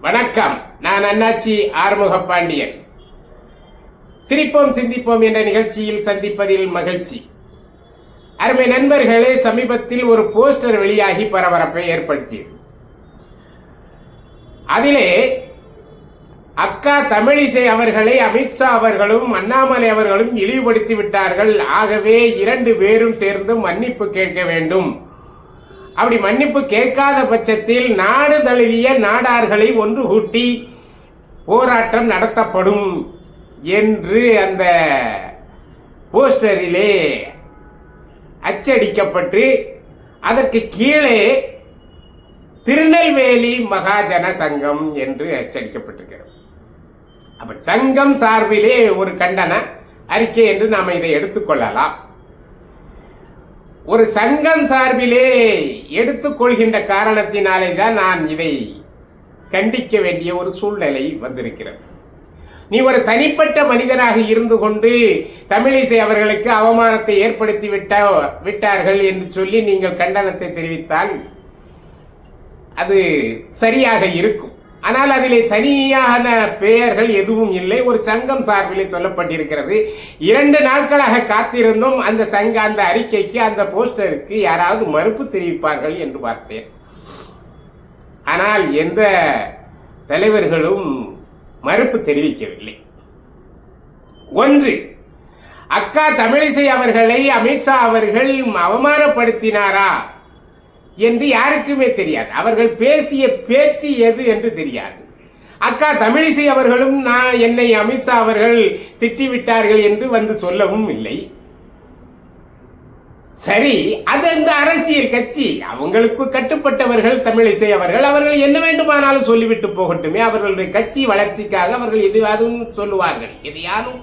வணக்கம். நான் அண்ணாச்சி ஆறுமுக பாண்டியன் சிரிப்போம் சிந்திப்போம் என்ற நிகழ்ச்சியில் சந்திப்பதில் மகிழ்ச்சி. அருமை நண்பர்களே சமீபத்தில் ஒரு போஸ்டர் வெளியாகி பரபரப்பை ஏற்படுத்தியது. அதிலே அக்கா தமிழிசை அவர்களை அமித்ஷா அவர்களும் அண்ணாமலை அவர்களும் இழிவுபடுத்தி விட்டார்கள். ஆகவே இரண்டு பேரும் சேர்ந்து மன்னிப்பு கேட்க வேண்டும். அப்படி மன்னிப்பு கேட்காத பட்சத்தில் நாடு தழுவிய நாடார்களை ஒன்று கூட்டி போராட்டம் நடத்தப்படும் என்று அந்த போஸ்டரிலே அச்சடிக்கப்பட்டு அதற்கு கீழே திருநெல்வேலி மகாஜன சங்கம் என்று அச்சடிக்கப்பட்டிருக்கிறது. அப்ப சங்கம் சார்பிலே ஒரு கண்டன அறிக்கை என்று நாம் இதை எடுத்துக்கொள்ளலாம் ஒரு சங்கம் சார்பிலே எடுத்துக்கொள்கின்ற காரணத்தினாலே தான் நான் இதை கண்டிக்க வேண்டிய ஒரு சூழ்நிலை வந்திருக்கிறது. நீ ஒரு தனிப்பட்ட மனிதனாக இருந்து கொண்டு தமிழிசை அவர்களுக்கு அவமானத்தை ஏற்படுத்தி விட்ட விட்டார்கள் என்று சொல்லி நீங்கள் கண்டனத்தை தெரிவித்தால் அது சரியாக இருக்கும். ஆனால் அதிலே தனியான பெயர்கள் எதுவும் இல்லை. ஒரு சங்கம் சார்பிலே சொல்லப்பட்டிருக்கிறது. இரண்டு நாட்களாக காத்திருந்தும். அந்த சங்க அந்த அறிக்கைக்கு அந்த போஸ்டருக்கு யாராவது மறுப்பு தெரிவிப்பார்கள் என்று பார்த்தேன். ஆனால் எந்த தலைவர்களும் மறுப்பு தெரிவிக்கவில்லை. ஒன்று அக்கா தமிழிசை அவர்களை அமித்ஷா அவர்கள் அவமானப்படுத்தினாரா? என்று யாருக்குமே தெரியாது. அவர்கள் பேசிய பேச்சு எது என்று தெரியாது. அக்கா தமிழிசை அவர்களும் நான் என்னை அமித்ஷா அவர்கள் திட்டிவிட்டார்கள் என்று வந்து சொல்லவும் இல்லை. சரி அது அந்த அரசியல் கட்சி. அவங்களுக்கு கட்டுப்பட்டவர்கள் தமிழிசை அவர்கள். அவர்கள் என்ன வேண்டுமானாலும் சொல்லிவிட்டு போகட்டுமே. அவர்களுடைய கட்சி வளர்ச்சிக்காக அவர்கள் எதுவாதும் சொல்லுவார்கள். எதையாலும்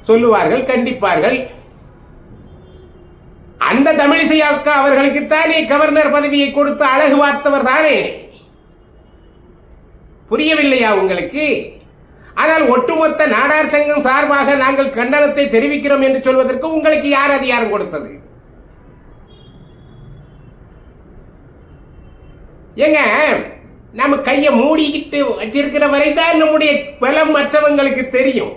சொல்லுவார்கள் கண்டிப்பார்கள். அந்த தமிழிசை அக்கா அவர்களுக்குத்தானே கவர்னர் பதவியை கொடுத்து அழகு பார்த்தவர் தானே? புரியவில்லையா உங்களுக்கு? ஆனால் ஒட்டுமொத்த நாடார் சங்கம் சார்பாக நாங்கள் கண்டனத்தை தெரிவிக்கிறோம் என்று சொல்வதற்கு உங்களுக்கு யார் அதிகாரம் கொடுத்தது? ஏங்க நம்ம கையை மூடிக்கிட்டு வச்சிருக்கிற வரை தான் நம்முடைய பலம் மற்றவங்களுக்கு தெரியும்.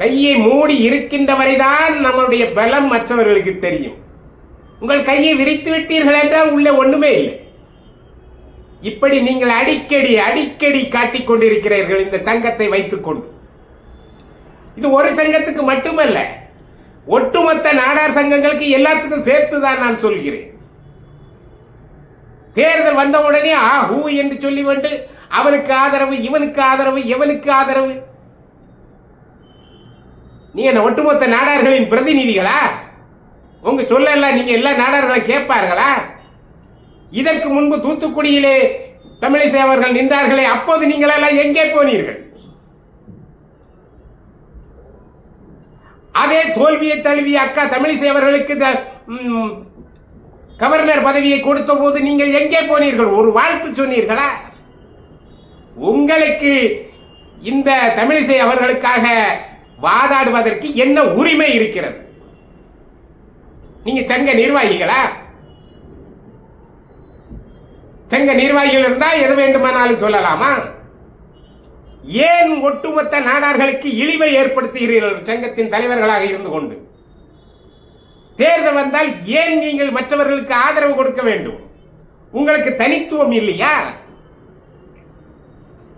கையை மூடி இருக்கின்ற வரைதான் நம்முடைய பலம் மற்றவர்களுக்கு தெரியும். உங்கள் கையை விரித்து விட்டீர்கள் என்றால் உள்ளே ஒன்றுமே இல்லை. இப்படி நீங்கள் அடிக்கடி அடிக்கடி காட்டிக் கொண்டிருக்கிறீர்கள் இந்த சங்கத்தை வைத்துக்கொண்டு. இது ஒரு சங்கத்துக்கு மட்டுமல்ல ஒட்டுமொத்த நாடார் சங்கங்களுக்கு எல்லாத்துக்கும் சேர்த்து தான் நான் சொல்கிறேன். தேர்தல் வந்த உடனே ஆ ஹூ என்று சொல்லி அவனுக்கு ஆதரவு இவனுக்கு ஆதரவு எவனுக்கு ஆதரவு நீ என்ன ஒட்டுமொத்த நாடார்களின் பிரதிநிதிகளா? உங்க சொல்லல நீங்க எல்லா நாடார்களும் கேட்பார்களா? இதற்கு முன்பு தூத்துக்குடியிலே தமிழிசை அவர்கள் நின்றார்களே அப்போது நீங்களெல்லாம் எங்கே போனீர்கள்? அதே தோல்வியை தழுவிய அக்கா தமிழிசை அவர்களுக்கு த- கவர்னர் பதவியை கொடுத்த போது நீங்கள் எங்கே போனீர்கள்? ஒரு வாழ்த்து சொன்னீர்களா? உங்களுக்கு இந்த தமிழிசை அவர்களுக்காக வாதாடுவதற்கு என்ன உரிமை இருக்கிறது? நீங்க சங்க நிர்வாகிகளா? சங்க நிர்வாகிகள் இருந்தால் எது வேண்டுமானாலும் சொல்லலாமா? ஏன் ஒட்டுமொத்த நாடார்களுக்கு இழிவை ஏற்படுத்துகிறீர்கள் சங்கத்தின் தலைவர்களாக இருந்து கொண்டு? தேர்தல் வந்தால் ஏன் நீங்கள் மற்றவர்களுக்கு ஆதரவு கொடுக்க வேண்டும்? உங்களுக்கு தனித்துவம் இல்லையா?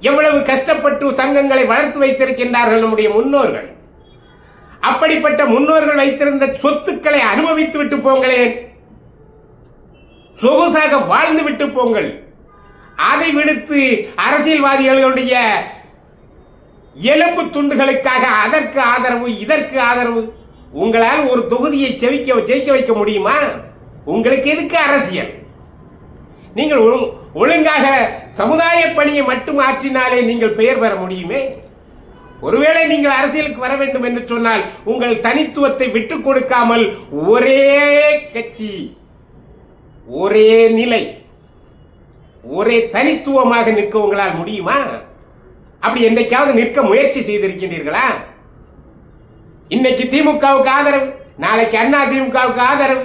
எவ்வளவு கஷ்டப்பட்டு சங்கங்களை வளர்த்து வைத்திருக்கின்றார்கள் நம்முடைய முன்னோர்கள். அப்படிப்பட்ட முன்னோர்கள் வைத்திருந்த சொத்துக்களை அனுபவித்து விட்டு போங்களேன். சொகுசாக வாழ்ந்து விட்டு போங்கள். அதை விடுத்து அரசியல்வாதிகளுடைய எலும்பு துண்டுகளுக்காக அதற்கு ஆதரவு இதற்கு ஆதரவு உங்களால் ஒரு தொகுதியை செவிக்க ஜெயிக்க வைக்க முடியுமா? உங்களுக்கு எதுக்கு அரசியல்? நீங்கள் ஒழுங்காக சமுதாய பணியை மட்டும் ஆற்றினாலே நீங்கள் பெயர் பெற முடியுமே? ஒருவேளை நீங்கள் அரசியலுக்கு வர வேண்டும் என்று சொன்னால் உங்கள் தனித்துவத்தை விட்டுக் கொடுக்காமல் ஒரே கட்சி ஒரே நிலை ஒரே தனித்துவமாக நிற்க உங்களால் முடியுமா? அப்படி என்னைக்காவது நிற்க முயற்சி செய்திருக்கின்றீர்களா? இன்னைக்கு திமுகவுக்கு ஆதரவு நாளைக்கு அண்ணா திமுகவுக்கு ஆதரவு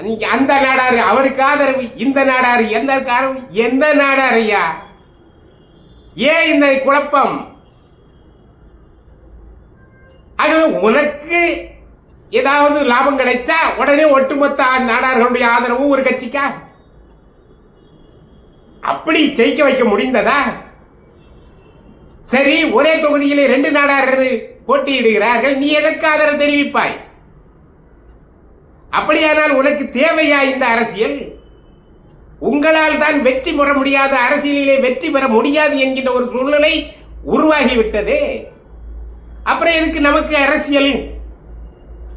நீங்க அந்த நாடாரு அவருக்கு ஆதரவு. இந்த நாடாரு எந்த காரணம் எந்த நாடார் ஐயா ஏன் இந்த குழப்பம்? ஆகவே உனக்கு ஏதாவது லாபம் கிடைச்சா உடனே ஒட்டுமொத்த நாடார்களுடைய ஆதரவும் ஒரு கட்சிக்கா? அப்படி ஜெயிக்க வைக்க முடிந்ததா? சரி ஒரே தொகுதியிலே ரெண்டு நாடார்கள் போட்டியிடுகிறார்கள். நீ எதற்கு ஆதரவு தெரிவிப்பாய்? அப்படியானால் உனக்கு தேவையா இந்த அரசியல்? உங்களால் தான் வெற்றி பெற முடியாத அரசியலிலே வெற்றி பெற முடியாது என்கின்ற ஒரு சூழ்நிலை உருவாகிவிட்டதே. அப்புறம் எதுக்கு நமக்கு அரசியல்?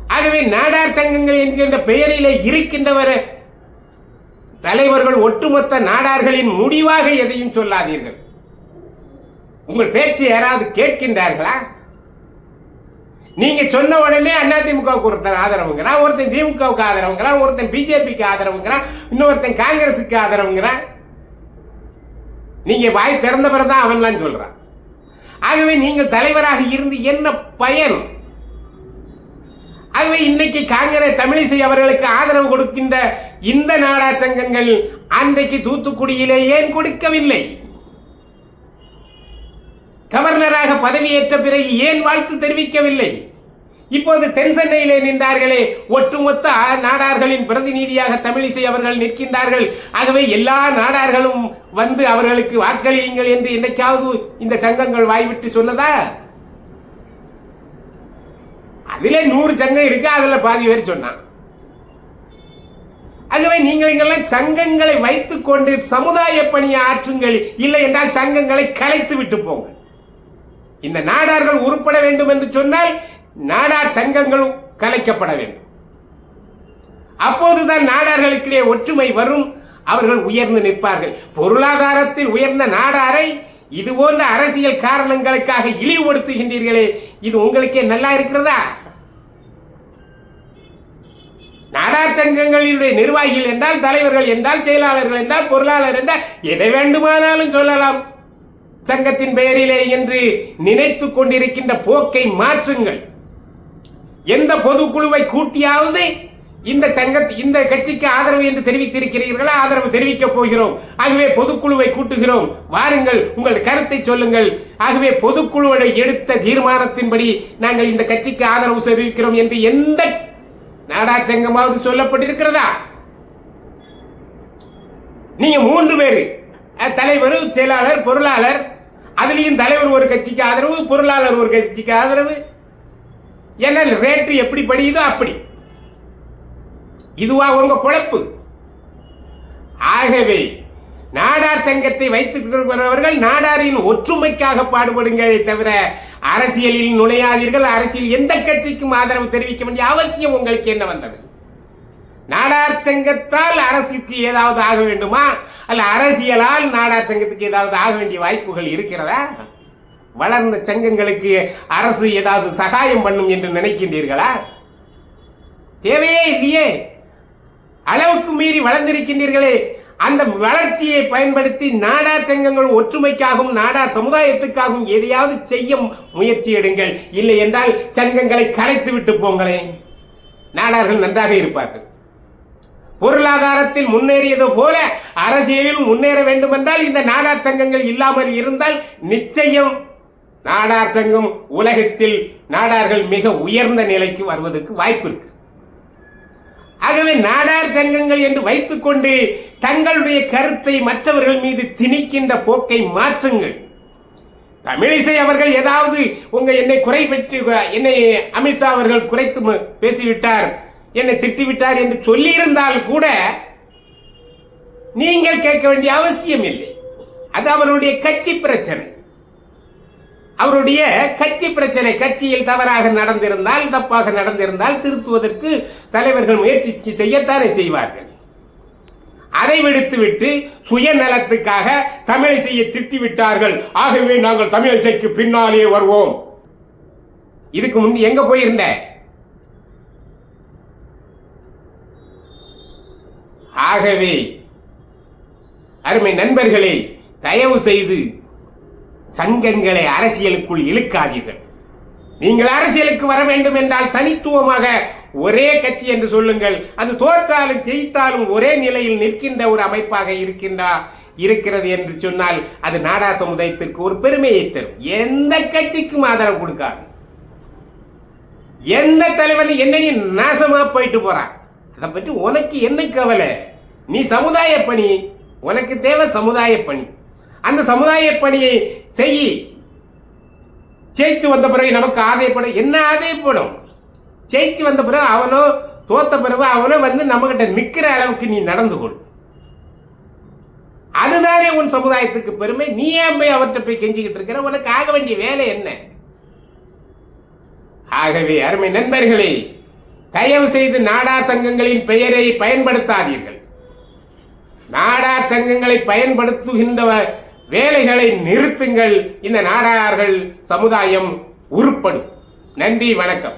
ஆகவே நாடார் சங்கங்கள் என்கின்ற பெயரிலே இருக்கின்றவர் தலைவர்கள் ஒட்டுமொத்த நாடார்களின் முடிவாக எதையும் சொல்லாதீர்கள். உங்கள் பேச்சு யாராவது கேட்கின்றார்களா? நீங்க சொன்ன உடனே அதிமுகவுக்கு ஒருத்தன் ஆதரவுங்கிறான் ஒருத்தன் திமுகவுக்கு ஆதரவுங்கிறான் ஒருத்தன் பிஜேபிக்கு ஆதரவுங்கிறான் இன்னொருத்தன் காங்கிரஸுக்கு ஆதரவுங்கிறான் நீங்க வாய் திறந்த பிறகுதான் அவன்லாம் சொல்றான். ஆகவே நீங்கள் தலைவராக இருந்து என்ன பயன்? ஆகவே இன்னைக்கு காங்கிரஸ் தமிழிசை அவர்களுக்கு ஆதரவு கொடுக்கின்ற இந்த நாடா சங்கங்கள் அன்றைக்கு தூத்துக்குடியிலே ஏன் கொடுக்கவில்லை? கவர்னராக பதவியேற்ற பிறகு ஏன் வாழ்த்து தெரிவிக்கவில்லை? இப்போது தென் சென்னையிலே நின்றார்களே ஒட்டுமொத்த நாடார்களின் பிரதிநிதியாக தமிழிசை அவர்கள் நிற்கின்றார்கள். ஆகவே எல்லா நாடார்களும் வந்து அவர்களுக்கு வாக்களியுங்கள் என்று என்னைக்காவது இந்த சங்கங்கள் வாய்விட்டு சொன்னதா? அதிலே நூறு சங்கம் இருக்கு? அதுல பாதி பேர் சொன்னான். ஆகவே நீங்கள் இங்கெல்லாம் சங்கங்களை வைத்துக் கொண்டு சமுதாய பணியை ஆற்றுங்கள். இல்லை என்றால் சங்கங்களை கலைத்து விட்டு போங்க இந்த நாடார்கள் உருப்பட வேண்டும் என்று சொன்னால் நாடார் சங்கங்களும் கலைக்கப்பட வேண்டும். அப்போதுதான் நாடார்களுக்கிடையே ஒற்றுமை வரும். அவர்கள் உயர்ந்து நிற்பார்கள். பொருளாதாரத்தில் உயர்ந்த நாடாரை இது போன்ற அரசியல் காரணங்களுக்காக இழிவுபடுத்துகின்றீர்களே இது உங்களுக்கே நல்லா இருக்கிறதா? நாடார் சங்கங்களினுடைய நிர்வாகிகள் என்றால் தலைவர்கள் என்றால் செயலாளர்கள் என்றால் பொருளாளர் என்றால் எதை வேண்டுமானாலும் சொல்லலாம். சங்கத்தின் பெயரிலே என்று நினைத்துக் கொண்டிருக்கின்ற போக்கை மாற்றுங்கள். எந்த பொதுக்குழுவை கூட்டியாவது இந்த சங்க இந்த கட்சிக்கு ஆதரவு என்று தெரிவித்திருக்கிறீர்களா? ஆதரவு தெரிவிக்கப் போகிறோம். ஆகவே பொதுக்குழுவை கூட்டுகிறோம். வாருங்கள் உங்கள் கருத்தை சொல்லுங்கள். ஆகவே பொதுக்குழுவை எடுத்த தீர்மானத்தின்படி நாங்கள் இந்த கட்சிக்கு ஆதரவு தெரிவிக்கிறோம் என்று எந்த நாடார் சங்கமாவது சொல்லப்பட்டிருக்கிறதா? நீங்க மூன்று பேர். தலைவர் செயலாளர் பொருளாளர் அதுலேயும் தலைவர் ஒரு கட்சிக்கு ஆதரவு பொருளாளர் ஒரு கட்சிக்கு ஆதரவு. ஏன்னா ரேட்டு எப்படி படியுதோ அப்படி. இதுவா உங்க பொழப்பு. ஆகவே நாடார் சங்கத்தை வைத்துக் நாடாரின் ஒற்றுமைக்காக பாடுபடுங்களே தவிர அரசியலில் நுழையாதீர்கள். அரசியல் எந்த கட்சிக்கும் ஆதரவு தெரிவிக்க வேண்டிய அவசியம் உங்களுக்கு என்ன வந்தது? நாடார் சங்கத்தால் அரசுக்கு ஏதாவது ஆக வேண்டுமா? அல்ல அரசியலால் நாடார் சங்கத்துக்கு ஏதாவது ஆக வேண்டிய வாய்ப்புகள் இருக்கிறதா? வளர்ந்த சங்கங்களுக்கு அரசு ஏதாவது சகாயம் பண்ணும் என்று நினைக்கின்றீர்களா? தேவையே இல்லையே. அளவுக்கு மீறி வளர்ந்திருக்கின்றீர்களே. அந்த வளர்ச்சியை பயன்படுத்தி நாடார் சங்கங்கள் ஒற்றுமைக்காகவும் நாடார் சமுதாயத்துக்காகவும் எதையாவது செய்ய முயற்சி எடுங்கள். இல்லை என்றால் சங்கங்களை கலைத்து விட்டு போங்களேன். நாடார்கள் நன்றாக இருப்பார்கள். பொருளாதாரத்தில் முன்னேறியது போல அரசியலில் முன்னேற வேண்டும் என்றால் இந்த நாடார் சங்கங்கள் இல்லாமல் இருந்தால் நிச்சயம் நாடார் சங்கம் உலகத்தில் நாடார்கள் மிக உயர்ந்த நிலைக்கு வருவதற்கு வாய்ப்பு இருக்கு. ஆகவே நாடார் சங்கங்கள் என்று வைத்துக்கொண்டு தங்களுடைய கருத்தை மற்றவர்கள் மீது திணிக்கின்ற போக்கை மாற்றுங்கள். தமிழிசை அவர்கள் ஏதாவது உங்க என்னை குறை பெற்று என்னை அமித்ஷா அவர்கள் குறைத்து பேசிவிட்டார். என்னை திட்டிவிட்டார் என்று சொல்லியிருந்தால் கூட நீங்கள் கேட்க வேண்டிய அவசியம் இல்லை. அது அவருடைய கட்சி பிரச்சனை. அவருடைய கட்சி பிரச்சனை கட்சியில் தவறாக நடந்திருந்தால் தப்பாக நடந்திருந்தால் திருத்துவதற்கு தலைவர்கள் முயற்சி செய்யத்தானே செய்வார்கள். அதை விடுத்துவிட்டு சுயநலத்துக்காக தமிழிசையை திட்டிவிட்டார்கள். ஆகவே நாங்கள் தமிழிசைக்கு பின்னாலே வருவோம். இதுக்கு முன் எங்க போயிருந்த ஆகவே அருமை நண்பர்களே தயவு செய்து சங்கங்களை அரசியலுக்குள் இழுக்காதீர்கள். நீங்கள் அரசியலுக்கு வர வேண்டும் என்றால் தனித்துவமாக ஒரே கட்சி என்று சொல்லுங்கள். அது தோற்றாலும் ஜெயித்தாலும் ஒரே நிலையில் நிற்கின்ற ஒரு அமைப்பாக இருக்கின்றா இருக்கிறது என்று சொன்னால் அது நாடா சமுதாயத்திற்கு ஒரு பெருமையை தரும். எந்த கட்சிக்கும் ஆதரவு கொடுக்காது. எந்த தலைவன் என்னன்னு நாசமா போயிட்டு போறான். அதை பற்றி உனக்கு என்ன கவலை? நீ சமுதாய பணி உனக்கு தேவை சமுதாய பணி. அந்த சமுதாய பணியை செய் ஜெயிச்சு வந்த பிறகு நமக்கு ஆதயப்படும் என்ன ஆதயப்படும் ஜெயிச்சு வந்த பிறகு அவனோ தோத்த பிறகு அவனோ வந்து நம்மகிட்ட நிற்கிற அளவுக்கு நீ நடந்து கொள். அதுதானே உன் சமுதாயத்துக்கு பெருமை. நீ ஏன் போய் அவர்கிட்ட போய் கெஞ்சிக்கிட்டு இருக்கிற? உனக்கு ஆக வேண்டிய வேலை என்ன? ஆகவே அருமை நண்பர்களே தயவு செய்து நாடார் சங்கங்களின் பெயரை பயன்படுத்தாதீர்கள். நாடார் சங்கங்களை பயன்படுத்துகின்ற வேலைகளை நிறுத்துங்கள். இந்த நாடார்கள் சமுதாயம் உருப்படும். நன்றி வணக்கம்.